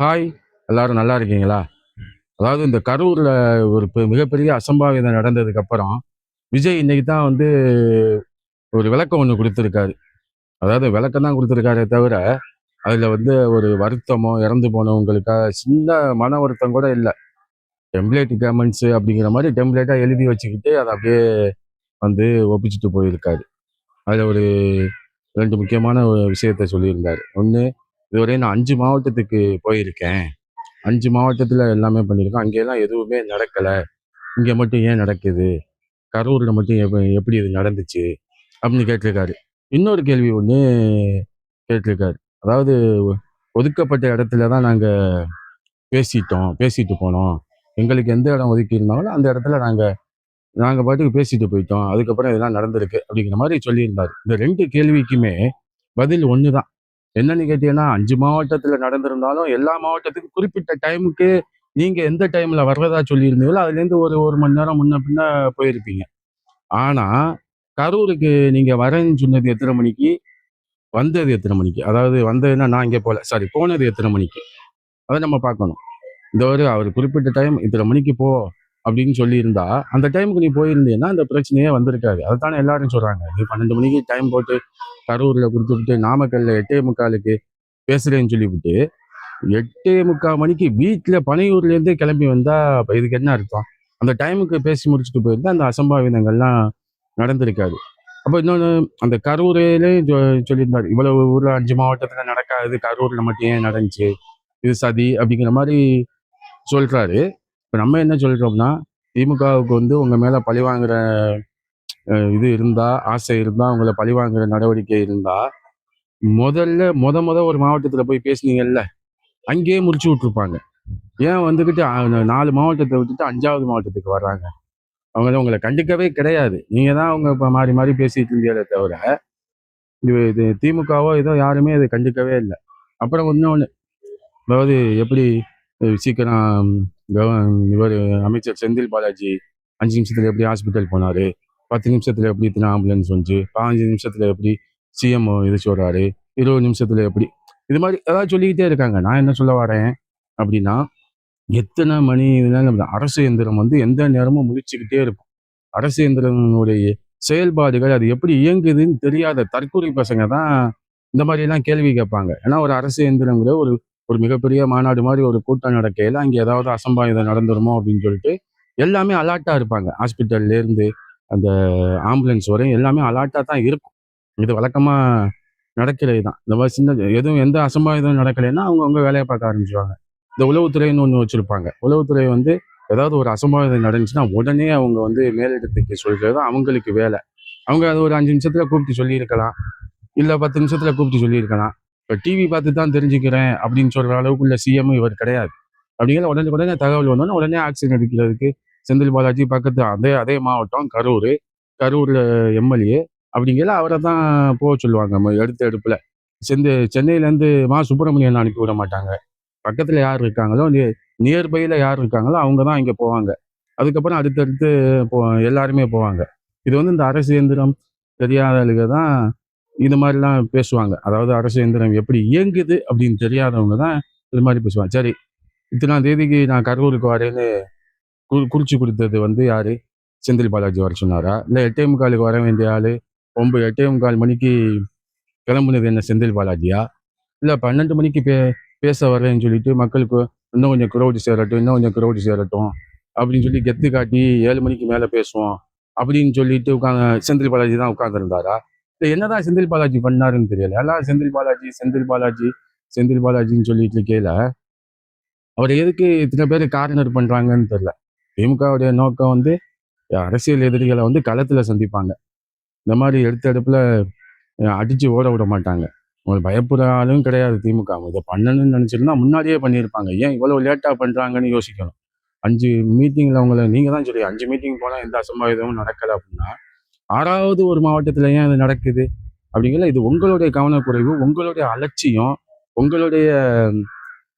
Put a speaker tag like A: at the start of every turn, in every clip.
A: Hi எல்லாரும் நல்லா இருக்கீங்களா? அதாவது இந்த கரூரில் ஒரு மிகப்பெரிய அசம்பாவிதம் நடந்ததுக்கப்புறம் விஜய் இன்னைக்கு தான் வந்து ஒரு விளக்கம் ஒன்று கொடுத்துருக்காரு. அதாவது விளக்கம் தான் கொடுத்துருக்காரே தவிர அதில் வந்து ஒரு வருத்தமோ இறந்து போனவங்களுக்காக சின்ன மன வருத்தம் கூட இல்லை. டெம்ப்ளேட் கமெண்ட்ஸு அப்படிங்கிற மாதிரி டெம்ப்ளேட்டாக எழுதி வச்சுக்கிட்டு அதை அப்படியே வந்து ஒப்பிச்சுட்டு போயிருக்காரு. அதில் ஒரு ரெண்டு முக்கியமான ஒரு விஷயத்த சொல்லியிருந்தாரு. ஒன்று இதுவரை நான் அஞ்சு மாவட்டத்துக்கு போயிருக்கேன். அஞ்சு மாவட்டத்தில் எல்லாமே பண்ணியிருக்கோம். அங்கெல்லாம் எதுவுமே நடக்கலை. இங்கே மட்டும் ஏன் நடக்குது? கரூரில் மட்டும் எப்ப எப்படி இது நடந்துச்சு? அப்படின்னு கேட்டிருக்காரு. இன்னொரு கேள்வி ஒன்று கேட்டிருக்காரு. அதாவது ஒதுக்கப்பட்ட இடத்துல தான் நாங்கள் பேசிட்டோம். பேசிட்டு போனோம். எங்களுக்கு எந்த இடம் ஒதுக்கி இருந்தாங்களோ அந்த இடத்துல நாங்கள் நாங்கள் பாட்டுக்கு பேசிட்டு போயிட்டோம். அதுக்கப்புறம் இதெல்லாம் நடந்திருக்கு அப்படிங்கிற மாதிரி சொல்லியிருந்தார். இந்த ரெண்டு கேள்விக்குமே பதில் ஒன்று தான் என்னன்னு கேட்டீங்கன்னா அஞ்சு மாவட்டத்தில் நடந்திருந்தாலும் எல்லா மாவட்டத்துக்கும் குறிப்பிட்ட டைமுக்கு நீங்கள் எந்த டைமில் வர்றதா சொல்லியிருந்தீங்களோ அதுலேருந்து ஒரு ஒரு மணி நேரம் முன்ன பின்ன போயிருப்பீங்க. ஆனால் கரூருக்கு நீங்கள் வரேன்னு சொன்னது எத்தனை மணிக்கு? வந்தது எத்தனை மணிக்கு? அதாவது வந்ததுன்னா நான் இங்கே போகல சாரி போனது எத்தனை மணிக்கு? அதை நம்ம பார்க்கணும். இந்த ஒரு அவர் குறிப்பிட்ட டைம் இத்தனை மணிக்கு போ. அப்படின்னு சொல்லியிருந்தா அந்த டைமுக்கு நீ போயிருந்தீங்கன்னா அந்த பிரச்சனையே வந்திருக்காது. அதுதானே எல்லாரும் சொல்கிறாங்க நீ பன்னெண்டு மணிக்கு டைம் போட்டு கரூரில் கொடுத்துவிட்டு நாமக்கல்ல எட்டே முக்காலுக்கு பேசுகிறேன்னு சொல்லிவிட்டு எட்டே முக்கால் மணிக்கு வீட்டில் பனையூர்லேருந்தே கிளம்பி வந்தால் அப்ப இதுக்கு என்ன அர்த்தம்? அந்த டைமுக்கு பேசி முடிச்சுட்டு போயிருந்தா அந்த அசம்பாவிதங்கள்லாம் நடந்திருக்காது. அப்போ இன்னொன்று அந்த கரூரிலே சொ- சொல்லியிருந்தாரு இவ்வளவு ஊரில் அஞ்சு மாவட்டத்தில் நடக்காது கரூரில் மட்டும் ஏன் நடந்துச்சு? இது சதி அப்படிங்கிற மாதிரி சொல்கிறாரு இப்போ நம்ம என்ன சொல்றோம்னா திமுகவுக்கு வந்து உங்கள் மேலே பழி வாங்குற இது இருந்தால் ஆசை இருந்தால் உங்களை பழி வாங்குற நடவடிக்கை இருந்தால் முதல்ல முத முத ஒரு மாவட்டத்தில் போய் பேசுனீங்கல்ல அங்கேயே முடிச்சு விட்ருப்பாங்க ஏன் வந்துக்கிட்டு நாலு மாவட்டத்தை விட்டுட்டு அஞ்சாவது மாவட்டத்துக்கு வர்றாங்க. அவங்க உங்களை கண்டுக்கவே கிடையாது. நீங்கள் தான் அவங்க இப்போ மாறி மாறி பேசிட்டு இருந்தீங்களே தவிர இது இது திமுகவோ ஏதோ யாருமே அதை கண்டுக்கவே இல்லை. அப்புறம் இன்னொன்று அதாவது எப்படி சீக்கிரம் இவர் அமைச்சர் செந்தில் பாலாஜி அஞ்சு நிமிஷத்துல எப்படி ஹாஸ்பிட்டல் போனார்? பத்து நிமிஷத்துல எப்படி இத்தனை ஆம்புலன்ஸ் வந்துச்சு? பதினஞ்சு நிமிஷத்துல எப்படி சிஎம் இது சொல்றாரு? இருபது நிமிஷத்துல எப்படி? இது மாதிரி ஏதாவது சொல்லிக்கிட்டே இருக்காங்க. நான் என்ன சொல்ல வரேன் அப்படின்னா எத்தனை மணி இதெல்லாம் அரசு எந்திரம் வந்து எந்த நேரமும் முடிச்சுக்கிட்டே இருக்கும். அரசு எந்திரனுடைய செயல்பாடுகள் அது எப்படி இயங்குதுன்னு தெரியாத தற்கொலை பசங்க தான் இந்த மாதிரி எல்லாம் கேள்வி கேட்பாங்க. ஏன்னா ஒரு அரசு எந்திரங்கிற ஒரு ஒரு மிகப்பெரிய மாநாடு மாதிரி ஒரு கூட்டம் நடக்கையில் அங்கே ஏதாவது அசம்பாவிதம் நடந்துருமோ அப்படின்னு சொல்லிட்டு எல்லாமே அலாட்டாக இருப்பாங்க. ஹாஸ்பிட்டல்லேருந்து அந்த ஆம்புலன்ஸ் வரையும் எல்லாமே அலாட்டாக தான் இருக்கும். இது வழக்கமாக நடக்கிறது தான். இந்த மாதிரி சின்ன எதுவும் எந்த அசம்பாவிதம் நடக்கலைன்னா அவங்க அவங்க வேலையை பார்க்க ஆரம்பிச்சுவாங்க இந்த உளவுத்துறைன்னு ஒன்று வச்சுருப்பாங்க. உளவுத்துறை வந்து ஏதாவது ஒரு அசம்பாவிதம் நடந்துச்சுன்னா உடனே அவங்க வந்து மேலிடத்துக்கு சொல்கிறது தான் அவங்களுக்கு வேலை. அவங்க அது ஒரு அஞ்சு நிமிஷத்தில் கூப்பிட்டு சொல்லியிருக்கலாம். இல்லை பத்து நிமிஷத்தில் கூப்பிட்டு சொல்லியிருக்கலாம். இப்போ டிவி பார்த்து தான் தெரிஞ்சுக்கிறேன் அப்படின்னு சொல்ற அளவுக்குள்ள சிஎம் இவர் கிடையாது. அப்படிங்கிற உடனே உடனே தகவல் வந்தோடனே உடனே ஆக்சிஜன் எடுக்கிறதுக்கு செந்தில் பாலாஜி பக்கத்து அதே அதே மாவட்டம் கரூர் கரூரில் எம்எல்ஏ அப்படிங்கிற அவரை தான் போக சொல்லுவாங்க. எடுத்த எடுப்பில். செந்து சென்னையிலேருந்து மா சுப்பிரமணியன் அனுப்பி விட மாட்டாங்க. பக்கத்தில் யார் இருக்காங்களோ நியர்பையில் யார் இருக்காங்களோ அவங்க தான் இங்கே போவாங்க. அதுக்கப்புறம் அடுத்தடுத்து போ எல்லாருமே போவாங்க. இது வந்து இந்த அரசு இயந்திரம் தெரியாதவங்க தான் இது மாதிரிலாம் பேசுவாங்க. அதாவது அரசு இயந்திரம் எப்படி இயங்குது அப்படின்னு தெரியாதவங்க தான் இது மாதிரி பேசுவாங்க. சரி இத்தனாம் தேதிக்கு நான் கரூருக்கு வரேன்னு கு குறிச்சு கொடுத்தது வந்து யார்? செந்தில் பாலாஜி வர சொன்னாரா? இல்லை எட்டே முக்காலுக்கு வர வேண்டிய ஆள் ஒம்பது எட்டே முக்கால் மணிக்கு கிளம்புனது என்ன செந்தில் பாலாஜியா? இல்லை பன்னெண்டு மணிக்கு பே பேச வரேன்னு சொல்லிட்டு மக்களுக்கு இன்னும் கொஞ்சம் க்ரௌடு சேரட்டும் இன்னும் கொஞ்சம் க்ரௌடு சேரட்டும் அப்படின்னு சொல்லி கெத்து காட்டி ஏழு மணிக்கு மேலே பேசுவோம் அப்படின்னு சொல்லிட்டு உட்காந்து செந்தில் பாலாஜி தான் உட்காந்துருந்தாரா என்னதான் செந்தில் பாலாஜி பண்ணாருன்னு தெரியல. எல்லாம் செந்தில் பாலாஜி செந்தில் பாலாஜி செந்தில் பாலாஜின்னு சொல்லிட்டு இருக்கையில அவர் எதுக்கு இத்தனை பேர் கார்னர் பண்றாங்கன்னு தெரியல. திமுகவுடைய நோக்கம் வந்து அரசியல் எதிரிகளை வந்து களத்துல சந்திப்பாங்க. இந்த மாதிரி எடுத்த எடுப்புல அடிச்சு ஓட விட மாட்டாங்க. உங்களுக்கு பயப்படுற ஆளும் கிடையாது திமுக. இதை பண்ணணும்னு நினைச்சிருந்தா முன்னாடியே பண்ணியிருப்பாங்க. ஏன் இவ்வளவு லேட்டா பண்றாங்கன்னு யோசிக்கணும். அஞ்சு மீட்டிங்ல அவங்கள நீங்க தான் சொல்லி அஞ்சு மீட்டிங் போனா எந்த அசம்பாவிதமும் நடக்கல அப்படின்னா ஆறாவது ஒரு மாவட்டத்தில் ஏன் இது நடக்குது அப்படிங்கிற இது உங்களுடைய கவனக்குறைவு உங்களுடைய அலட்சியம் உங்களுடைய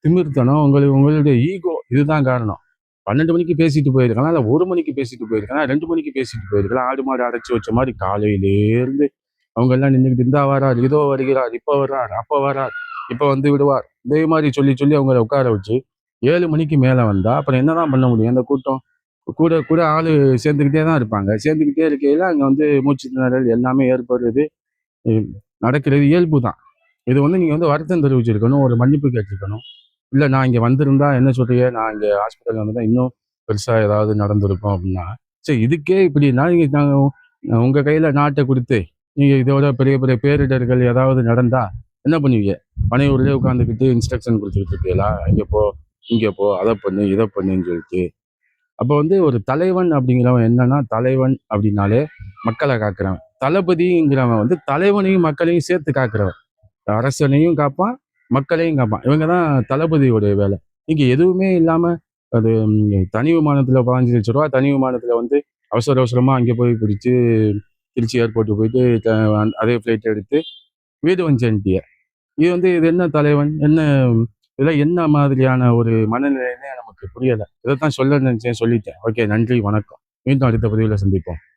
A: திமிர்த்தனம் உங்களுக்கு உங்களுடைய ஈகோ இதுதான் காரணம். பன்னெண்டு மணிக்கு பேசிட்டு போயிருக்கலாம் இல்லை ஒரு மணிக்கு பேசிட்டு போயிருக்கலாம் ரெண்டு மணிக்கு பேசிட்டு போயிருக்கலாம். ஆடு மாடு அடைச்சி வச்ச மாதிரி காலையிலேருந்து அவங்க எல்லாம் நின்றுக்கிட்டு இருந்தா வரார் இதோ வருகிறார் இப்போ வர்றார் அப்போ வரார் இப்போ வந்து விடுவார். இதே மாதிரி சொல்லி சொல்லி அவங்கள உட்கார வச்சு ஏழு மணிக்கு மேலே வந்தால் அப்புறம் என்னதான் பண்ண முடியும்? அந்த கூட்டம்? கூட கூட ஆள் சேர்ந்துக்கிட்டே தான் இருப்பாங்க. சேர்ந்துக்கிட்டே இருக்கையில் அங்கே வந்து மூச்சு திணறல் எல்லாமே ஏற்படுறது நடக்கிறது இயல்பு தான். இது வந்து நீங்கள் வந்து வருத்தம் தெரிவிச்சிருக்கணும் ஒரு மன்னிப்பு கேட்டிருக்கணும். இல்லை நான் இங்கே வந்திருந்தா என்ன சொல்கிறீங்க நான் இங்கே ஹாஸ்பிட்டல் வந்திருந்தா இன்னும் பெருசாக ஏதாவது நடந்திருக்கும் அப்படின்னா. சரி இதுக்கே இப்படின்னா நீங்கள் நாங்கள் உங்கள் கையில் நாட்டை கொடுத்து நீங்கள் இதோட பெரிய பெரிய பேரிடர்கள் ஏதாவது நடந்தா என்ன பண்ணுவீங்க? பனையூர்லேயே உட்காந்துக்கிட்டு இன்ஸ்ட்ரக்ஷன் கொடுத்துக்கிட்டு இருக்கீங்களா இங்கே போ இங்கே போ அதை பண்ணு இதை பண்ணுன்னு சொல்லிட்டு அப்போ வந்து ஒரு தலைவன் அப்படிங்கிறவன் என்னன்னா தலைவன் அப்படின்னாலே மக்களை காக்குறவன். தளபதிங்கிறவன் வந்து தலைவனையும் மக்களையும் சேர்த்து காக்குறவன். அரசனையும் காப்பான் மக்களையும் காப்பான். இவங்க தான் தளபதியோடைய வேலை. இங்கே எதுவுமே இல்லாமல் அது தனி விமானத்தில் பதினஞ்சு லட்ச ரூபா தனி விமானத்தில் வந்து அவசர அவசரமாக அங்கே போய் பிடிச்சி திருச்சி ஏர்போர்ட்டு போயிட்டு அதே ஃப்ளைட் எடுத்து வீடு வந்து சேர்ந்துட்டிய இது வந்து இது என்ன தலைவன்? என்ன இதெல்லாம் என்ன மாதிரியான ஒரு மனநிலைன்னே நமக்கு புரியலை. இதைத்தான் சொல்ல நினைச்சேன் சொல்லிட்டேன். ஓகே நன்றி வணக்கம். மீண்டும் அடுத்த பதிவில் சந்திப்போம்.